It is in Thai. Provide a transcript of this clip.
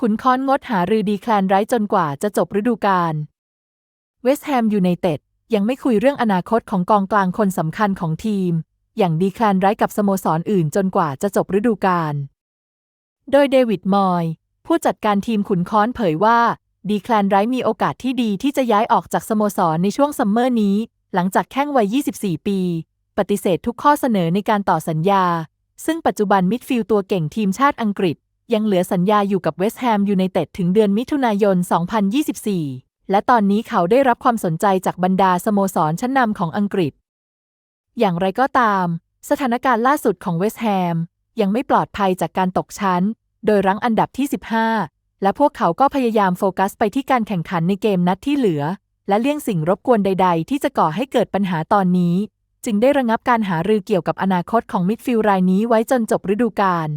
ขุนค้อนงดหารือดีแคลนไร้จนกว่าจะจบฤดูกาล เวสต์แฮมยูไนเต็ดยังไม่คุยเรื่องอนาคตของกองกลางคนสำคัญของทีม อย่างดีแคลนไร้กับสโมสรออื่นจนกว่าจะจบฤดูกาล โดยเดวิดมอย ผู้จัดการทีมขุนค้อนเผยว่า ดีแคลนไร้มีโอกาสที่ดีที่จะย้ายออกจากสโมสรในช่วงซัมเมอร์นี้ หลังจากแข้งวัย 24 ปี ปฏิเสธทุกข้อเสนอในการต่อสัญญา ซึ่งปัจจุบันมิดฟิลด์ตัวเก่งทีมชาติอังกฤษ ยังเหลือสัญญาอยู่กับเวสต์แฮมยูไนเต็ดถึงเดือนมิถุนายน 2024 และตอนนี้เขาได้รับความสนใจจากบรรดาสโมสรชั้นนำของอังกฤษ อย่างไรก็ตาม สถานการณ์ล่าสุดของเวสต์แฮมยังไม่ปลอดภัยจากการตกชั้น โดยรั้งอันดับที่ 15 และพวกเขาก็พยายามโฟกัสไปที่การแข่งขันในเกมนัดที่เหลือ และเลี่ยงสิ่งรบกวนใด ๆ ที่จะก่อให้เกิดปัญหาตอนนี้ จึงได้ระงับการหารือเกี่ยวกับอนาคตของมิดฟิลด์รายนี้ไว้จนจบฤดูกาล